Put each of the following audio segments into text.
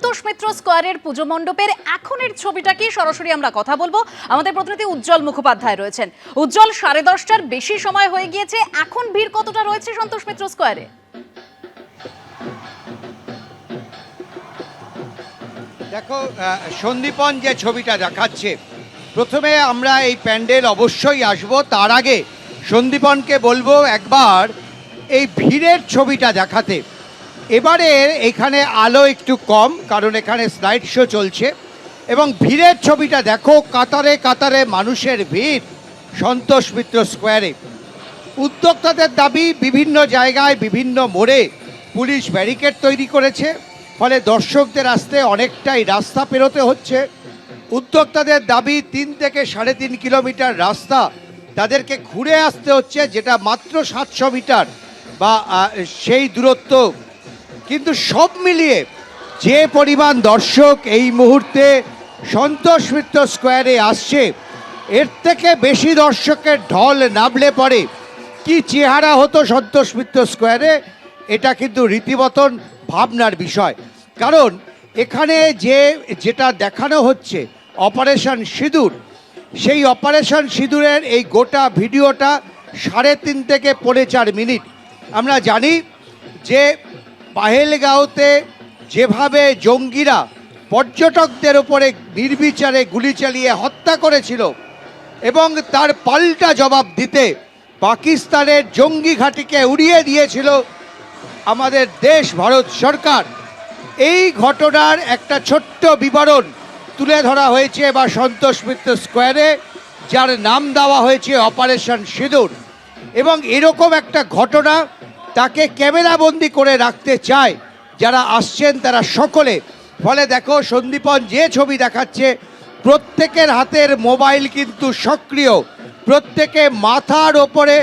সন্তোষ মিত্র স্কোয়ারের পুজো মণ্ডপের এখনের ছবিটা কি? সরাসরি আমরা কথা বলব। আমাদের প্রতিনিধি উজ্জ্বল মুখোপাধ্যায় রয়েছেন। উজ্জ্বল, সাড়ে দশটার বেশি সময় হয়ে গিয়েছে। এখন ভিড় কতটা রয়েছে সন্তোষ মিত্র স্কোয়ারে? দেখো সন্দীপন যে ছবিটা দেখাচ্ছে, প্রথমে আমরা এই প্যান্ডেল অবশ্যই আসব। তার আগে সন্দীপনকে বলব একবার এই ভিড়ের ছবিটা দেখাতে। এবারে এখানে আলো একটু কম, কারণ এখানে স্লাইড শো চলছে। এবং ভিড়ের ছবিটা দেখো, কাতারে কাতারে মানুষের ভিড়, সন্তোষ মিত্র স্কোয়ারে উদ্যোক্তাদের দাবি, বিভিন্ন জায়গায়, বিভিন্ন মোড়ে পুলিশ ব্যারিকেড তৈরি করেছে, ফলে দর্শকদের আসতে অনেকটাই রাস্তা পেরোতে হচ্ছে। উদ্যোক্তাদের দাবি, তিন থেকে সাড়ে তিন কিলোমিটার রাস্তা তাদেরকে ঘুরে আসতে হচ্ছে, যেটা মাত্র সাতশো মিটার বা সেই দূরত্ব কিন্তু সব মিলিয়ে যে পরিমাণ দর্শক এই মুহূর্তে সন্তোষ মিত্র স্কোয়ারে আসছে, এর থেকে বেশি দর্শকের ঢল নামলে পরে কি চেহারা হতো সন্তোষ মিত্র স্কোয়ারে, এটা কিন্তু রীতিমতন ভাবনার বিষয়। কারণ এখানে যে, যেটা দেখানো হচ্ছে, অপারেশন সিঁদুর, সেই অপারেশন সিঁদুরের এই গোটা ভিডিওটা সাড়ে তিন থেকে পৌনে চার মিনিট। আমরা জানি যে পাহেলগাঁওতে যেভাবে জঙ্গিরা পর্যটকদের উপরে নির্বিচারে গুলি চালিয়ে হত্যা করেছিল এবং তার পাল্টা জবাব দিতে পাকিস্তানের জঙ্গি ঘাঁটিকে উড়িয়ে দিয়েছিল আমাদের দেশ ভারত সরকার, এই ঘটনার একটা ছোট্ট বিবরণ তুলে ধরা হয়েছে বা সন্তোষ মিত্র স্কোয়ারে, যার নাম দেওয়া হয়েছে অপারেশন সিঁদুর। এবং এরকম একটা ঘটনা তাকে ক্যামেরাবন্দি করে রাখতে চায়। যারা আসছেন তারা সকলে। ফলে দেখো, সন্দীপন যে ছবি দেখাচ্ছে, প্রত্যেকের হাতের মোবাইল কিন্তু সক্রিয়। প্রত্যেকে মাথার ওপরে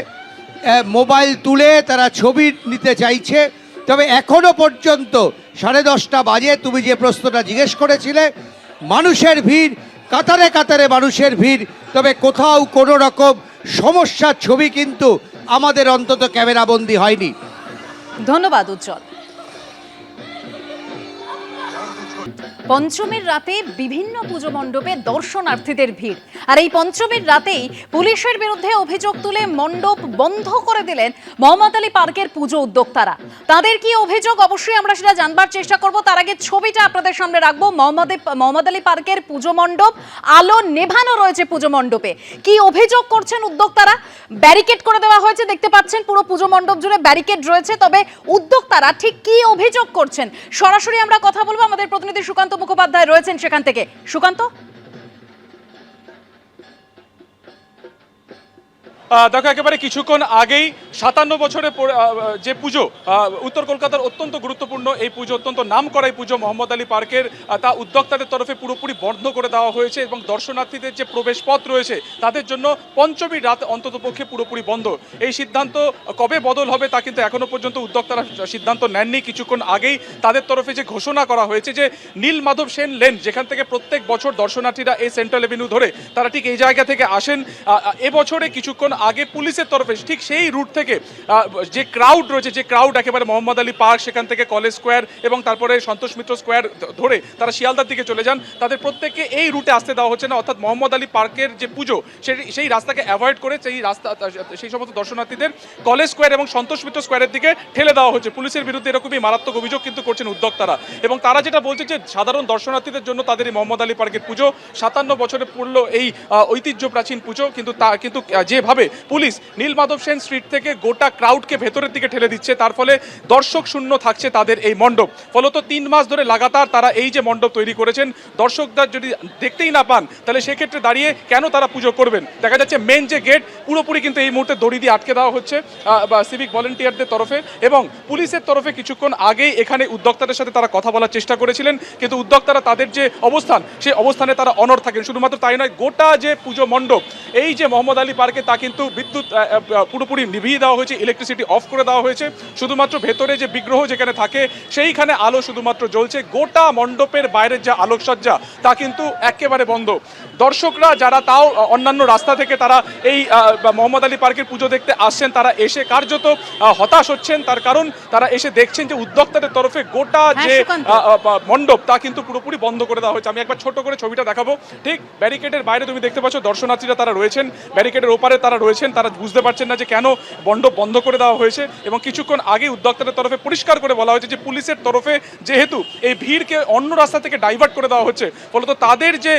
মোবাইল তুলে তারা ছবি নিতে চাইছে। তবে এখনও পর্যন্ত সাড়ে দশটা বাজে, তুমি যে প্রশ্নটা জিজ্ঞেস করেছিলে, মানুষের ভিড়, কাতারে কাতারে মানুষের ভিড়, তবে কোথাও কোনো রকম সমস্যার ছবি কিন্তু আমাদের অন্তত ক্যামেরাবন্দি হয়নি। ধন্যবাদ উজ্জ্বল। পঞ্চমীর রাতে বিভিন্ন পুজো মণ্ডপে দর্শনার্থীদের ভিড়। আর এই পঞ্চমীর রাতেই পুলিশের বিরুদ্ধে অভিযোগ তুলে মণ্ডপ বন্ধ করে দিলেন মোহাম্মদ আলী পার্কের পুজো উদ্যোক্তারা। তাদের কি অভিযোগ? অবশ্যই আমরা সেটা জানবার চেষ্টা করব। তার আগে ছবিটা আপনাদের সামনে রাখব। মোহাম্মদ মোহাম্মদ আলী পার্কের পুজো মণ্ডপ, আলো নেভানো রয়েছে পুজো মণ্ডপে। কি অভিযোগ করছেন উদ্যোক্তারা? ব্যারিকেড করে দেওয়া হয়েছে, দেখতে পাচ্ছেন, পুরো পুজো মণ্ডপ জুড়ে ব্যারিকেড রয়েছে। তবে উদ্যোক্তারা ঠিক কি অভিযোগ করছেন? সরাসরি আমরা কথা বলব। আমাদের প্রতিনিধি সুকান্ত মুখোপাধ্যায় রয়েছেন সেখান থেকে। সুকান্ত? দেখো, একেবারে কিছুক্ষণ আগেই সাতান্ন বছরে যে পুজো উত্তর কলকাতার অত্যন্ত গুরুত্বপূর্ণ এই পুজো, অত্যন্ত নাম করা এই পুজো মোহাম্মদ আলী পার্কের তা উদ্যোক্তাদের তরফে পুরোপুরি বন্ধ করে দেওয়া হয়েছে এবং দর্শনার্থীদের যে প্রবেশ পথ রয়েছে, তাদের জন্য পঞ্চমী রাত অন্ততপক্ষে পুরোপুরি বন্ধ। এই সিদ্ধান্ত কবে বদল হবে তা কিন্তু এখনও পর্যন্ত উদ্যোক্তারা সিদ্ধান্ত নেননি। কিছুক্ষণ আগেই তাদের তরফে যে ঘোষণা করা হয়েছে যে নীল মাধব সেন লেন, যেখান থেকে প্রত্যেক বছর দর্শনার্থীরা এই সেন্ট্রাল এভিনিউ ধরে তারা ঠিক এই জায়গা থেকে আসেন। এবছরে কিছুক্ষণ আগে পুলিশের তরফে, ঠিক সেই রুট থেকে যে ক্রাউড রয়েছে, যে ক্রাউড একেবারে মোহাম্মদ আলী পার্ক, সেখান থেকে কলেজ স্কোয়ার এবং তারপরে সন্তোষ মিত্র স্কোয়ার ধরে তারা শিয়ালদার দিকে চলে যান। তাদের প্রত্যেককে এই রুটে আসতে দেওয়া হচ্ছে না, অর্থাৎ মোহাম্মদ আলী পার্কের যে পুজো, সেই সেই রাস্তাকে অ্যাভয়েড করে সেই রাস্তা সেই সমস্ত দর্শনার্থীদের কলেজ স্কোয়ার এবং সন্তোষ মিত্র স্কোয়ারের দিকে ঠেলে দেওয়া হচ্ছে। পুলিশের বিরুদ্ধে এরকমই মারাত্মক অভিযোগ কিন্তু করছেন উদ্যোক্তারা। এবং তারা যেটা বলছে যে, সাধারণ দর্শনার্থীদের জন্য তাদের এই মোহাম্মদ আলী পার্কের পুজো, সাতান্ন বছরে পড়ল এই ঐতিহ্য প্রাচীন পুজো, কিন্তু তা, কিন্তু যেভাবে পুলিশ নীলমাধব সেন স্ট্রিট থেকে গোটা ক্রাউডকে ভেতরের দিকে ঠেলে দিচ্ছে। তার ফলে দর্শক শূন্য থাকছে তাদের এই মণ্ডপ। ফলত তিন মাস ধরে লাগাতার তারা এই যে মণ্ডপ তৈরি করেছেন দর্শকরা যদি দেখতেই না পান, তাহলে সেক্ষেত্রে দাঁড়িয়ে কেন তারা পুজো করবেন? দেখা যাচ্ছে মেন যে গেট, পুরোপুরি কিন্তু এই মুহূর্তে দড়ি দিয়ে আটকে দেওয়া হচ্ছে সিভিক ভলেন্টিয়ারদের তরফে। এবং পুলিশের তরফে কিছুক্ষণ আগেই এখানে উদ্যোক্তাদের সাথে তারা কথা বলার চেষ্টা করেছিলেন। কিন্তু উদ্যোক্তারা তাদের যে অবস্থান, সেই অবস্থানে তারা অনড় থাকেন। শুধুমাত্র তাই নয়, গোটা যে পুজো মণ্ডপ, এই যে মোহাম্মদ আলী পার্কে তা কিন্তু কিন্তু বিদ্যুৎ পুরোপুরি নিভিয়ে দেওয়া হয়েছে ইলেকট্রিসিটি অফ করে দেওয়া হয়েছে। শুধুমাত্র ভেতরে যে বিগ্রহ যেখানে থাকে সেইখানে আলো শুধুমাত্র জ্বলছে। গোটা মণ্ডপের বাইরের যে আলোকসজ্জা তা কিন্তু একেবারে বন্ধ। দর্শকরা যারা তাও অন্যান্য রাস্তা থেকে তারা এই মোহাম্মদ আলী পার্কের পুজো দেখতে আসছেন তারা এসে কার্যত হতাশ হচ্ছেন। তার কারণ তারা এসে দেখছেন যে উদ্যোক্তাদের তরফে গোটা হ্যাঁ, যে মণ্ডপ তা কিন্তু পুরোপুরি বন্ধ করে দেওয়া হয়েছে। আমি একবার ছোট করে ছবিটা দেখাবো। ঠিক ব্যারিকেডের বাইরে তুমি দেখতে পাচ্ছ দর্শনার্থীরা তারা রয়েছেন। ব্যারিকেডের ওপারে তারা রয়েছেন তারা বুঝতে পারছেন না যে কেন মণ্ডপ বন্ধ করে দেওয়া হয়েছে এবং কিছুক্ষণ আগে উদ্যোক্তাদের তরফে পরিষ্কার করে বলা হয়েছে যে পুলিশের তরফে যেহেতু এই ভিড়কে অন্য রাস্তা থেকে ডাইভার্ট করে দেওয়া হচ্ছে ফলত তাদের যে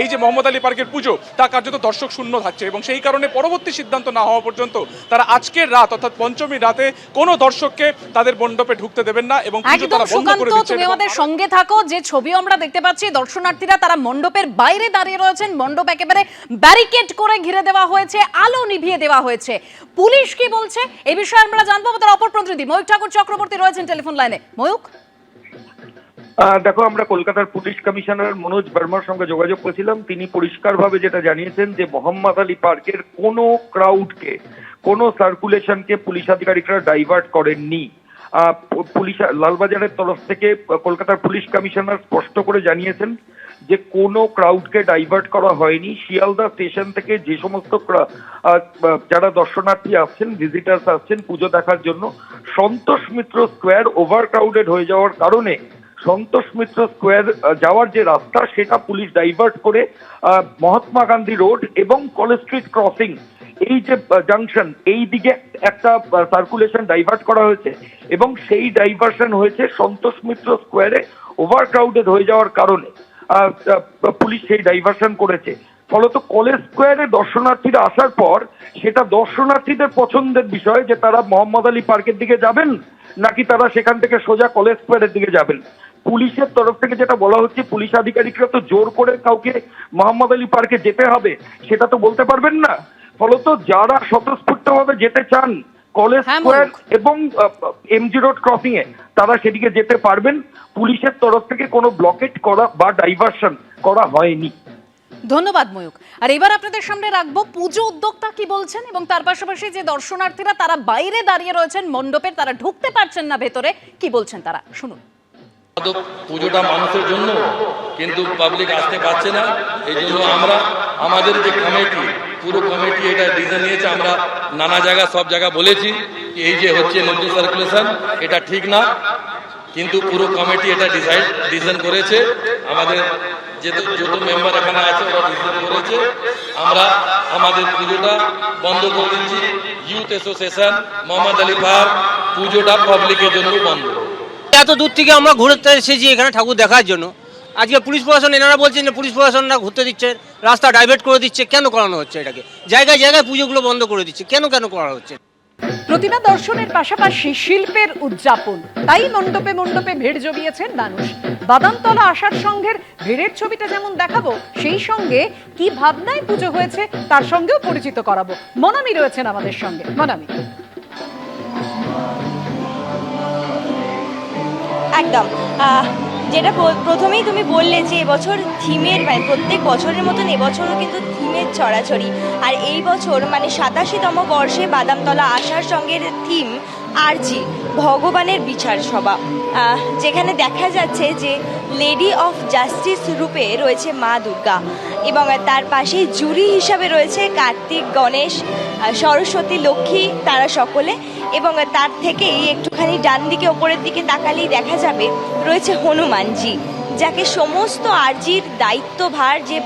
এই যে মোহাম্মদ আলী পার্কের পুজো তা কার্যত দর্শক শূন্য থাকছে এবং সেই কারণে পরবর্তী সিদ্ধান্ত না হওয়া পর্যন্ত তারা আজকের রাত অর্থাৎ পঞ্চমী রাতে কোনো দর্শককে তাদের মণ্ডপে ঢুকতে দেবেন না এবং পুজো তারা বন্ধ করে দিচ্ছেন তুমি আমাদের সঙ্গে থাকো যে ছবি আমরা দেখতে পাচ্ছি দর্শনার্থীরা তারা মণ্ডপের বাইরে দাঁড়িয়ে রয়েছেন মণ্ডপ একেবারে ব্যারিকেড করে ঘিরে দেওয়া হয়েছে আলো নিভিয়ে দেওয়া হয়েছে। পুলিশ কি বলছে? এই বিষয়ে আমরা জানব আমাদের অপর প্রতিনিধি ময়ূক ঠাকুর চক্রবর্তী রয়েছেন টেলিফোন লাইনে। ময়ূক দেখো, আমরা কলকাতার পুলিশ কমিশনার মনোজ বর্মার সঙ্গে যোগাযোগ করেছিলাম। তিনি পরিষ্কারভাবে যেটা জানিয়েছেন যে, মোহাম্মদ আলী পার্কের কোনো ক্রাউডকে, কোনো সার্কুলেশনকে পুলিশ আধিকারিকরা ডাইভার্ট করেননি। পুলিশ, লালবাজারের তরফ থেকে কলকাতার পুলিশ কমিশনার স্পষ্ট করে জানিয়েছেন যে কোনো ক্রাউডকে ডাইভার্ট করা হয়নি। শিয়ালদা স্টেশন থেকে যে সমস্ত যারা দর্শনার্থী আসছেন ভিজিটার্স আসছেন পুজো দেখার জন্য, Santosh Mitra square over crowded হয়ে যাওয়ার কারণে সন্তোষ মিত্র স্কোয়ার যাওয়ার যে রাস্তা, সেটা পুলিশ ডাইভার্ট করে মহাত্মা গান্ধী রোড এবং কলেজ স্ট্রিট ক্রসিং এই যে জাংশন এই দিকে একটা সার্কুলেশন ডাইভার্ট করা হয়েছে এবং সেই ডাইভার্সন হয়েছে সন্তোষ মিত্র স্কোয়ারে ওভার ক্রাউডেড হয়ে যাওয়ার কারণে। পুলিশ সেই ডাইভার্সন করেছে। ফলত কলেজ স্কোয়ারে দর্শনার্থীরা আসার পর সেটা দর্শনার্থীদের পছন্দের বিষয় যে তারা মোহাম্মদ আলী পার্কের দিকে যাবেন নাকি তারা সেখান থেকে সোজা কলেজ স্কোয়ারের দিকে যাবেন। পুলিশের তরফ থেকে যেটা বলা হচ্ছে, পুলিশ আধিকারিকরা তো জোর করে কাউকে মোহাম্মদ আলী পার্কে যেতে হবে, সেটা তো বলতে পারবেন না। ফলত যারা স্বতঃস্ফূর্তভাবে যেতে চান কলেজ হ্যাঁ, স্কোয়ার এবং এমজি রোড ক্রসিং এ। তারা সেদিকে যেতে পারবেন। পুলিশের তরফ থেকে কোনো ব্লকেট করা বা ডাইভারশন করা হয়নি। ধন্যবাদ ময়ূক আর এবার আপনাদের সামনে রাখব পুজো উদ্যোক্তা কি বলছেন এবং তার পাশাপাশি যে দর্শনার্থীরা তারা বাইরে দাঁড়িয়ে রয়েছেন মণ্ডপের তারা ঢুকতে পারছেন না ভেতরে। কি বলছেন তারা? শুনুন। পুজোটা মানুষের জন্য কিন্তু পাবলিক আসতে পারছে না। এই জন্য আমরা আমাদের যে কমিটি পুরো কমিটি এটা ডিসিশন নিয়েছে, আমরা নানা জায়গা সব জায়গা বলেছি এই যে হচ্ছে নতুন সার্কুলেশন এটা ঠিক না, কিন্তু পুরো কমিটি এটা ডিসাইড ডিসিশন করেছে। আমাদের যেহেতু যত মেম্বার এখানে আছে, ওরা ডিসিশন করেছে। আমরা আমাদের পুজোটা বন্ধ করে দিচ্ছি। Youth association Mohammad Ali park পুজোটা পাবলিকের জন্য বন্ধ। এত দূর থেকে আমরা ঘুরতে এসেছি এখানে ঠাকুর দেখার জন্য। আজকে পুলিশ প্রশাসন এনারা বলছেন যে পুলিশ প্রশাসনরা ঘুরতে দিচ্ছে রাস্তা ডাইভার্ট করে দিচ্ছে কেন করানো হচ্ছে এটাকে? জায়গায় জায়গায় পুজোগুলো বন্ধ করে দিচ্ছে কেন কেন করা হচ্ছে? প্রতিমা দর্শনের পাশাপাশি শিল্পের উদযাপন তাই মণ্ডপে মণ্ডপে ভিড় জমিয়েছেন মানুষ বাদামতলা আসার সংঘের ভিড়ের ছবিটা যেমন দেখাবো সেই সঙ্গে কি ভাবনায় পুজো হয়েছে তার সঙ্গেও পরিচিত করাবো। মনামি রয়েছেন আমাদের সঙ্গে। মনামি। একদম। আহ, যেটা প্রথমেই তুমি বললে যে এবছর থিমের মানে প্রত্যেক বছরের মতন এবছরও কিন্তু থিমের ছড়াছড়ি। আর এই বছর মানে সাতাশিতম বর্ষে বাদামতলা আসার সঙ্গে থিম আরজি, ভগবানের বিচার সভা। যেখানে দেখা যাচ্ছে যে লেডি অফ জাস্টিস রূপে রয়েছে মা দুর্গা এবং তার পাশেই জুরি হিসাবে রয়েছে কার্তিক, গণেশ সরস্বতী, লক্ষ্মী, তারা সকলে। এবং তার থেকেই একটুখানি ডান দিকে, ওপরের দিকে তাকালেই দেখা যাবে, রয়েছে হনুমানজি, যাকে সমস্ত আরজির দায়িত্বভার যে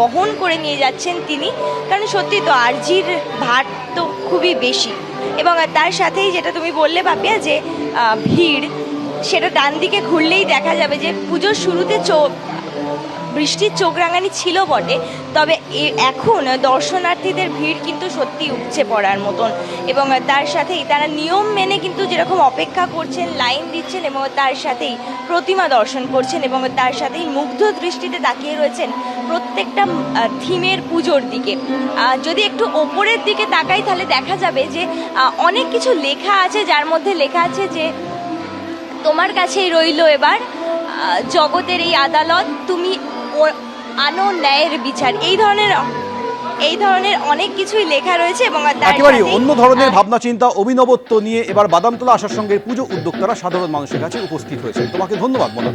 বহন করে নিয়ে যাচ্ছেন তিনি, কারণ সত্যি তো আরজির ভার তো খুবই বেশি। এবং তার সাথেই যেটা তুমি বললে পাপিয়া যে ভিড় সেটা ডান দিকে ঘুরলেই দেখা যাবে যে পুজোর শুরুতে চো বৃষ্টির চোখ রাঙানি ছিল বটে, তবে এখন দর্শনার্থীদের ভিড় কিন্তু সত্যি উপচে পড়ার মতন। এবং তার সাথেই তারা নিয়ম মেনে কিন্তু যেরকম অপেক্ষা করছেন, লাইন দিচ্ছেন এবং তার সাথেই প্রতিমা দর্শন করছেন এবং তার সাথেই মুগ্ধ দৃষ্টিতে তাকিয়ে রয়েছেন প্রত্যেকটা থিমের পুজোর দিকে। যদি একটু ওপরের দিকে তাকাই তাহলে দেখা যাবে যে অনেক কিছু লেখা আছে, যার মধ্যে লেখা আছে যে তোমার কাছেই রইল এবার জগতের এই আদালত তুমি আনো ন্যায়ের বিচার। এই ধরনের এই ধরনের অনেক কিছুই লেখা রয়েছে এবং তার একেবারেই অন্য ধরনের ভাবনা চিন্তা অভিনবত্ব নিয়ে এবার বাদামতলা আসার সঙ্গে পুজো উদ্যোক্তারা সাধারণ মানুষের কাছে উপস্থিত হয়েছে তোমাকে ধন্যবাদ মদন।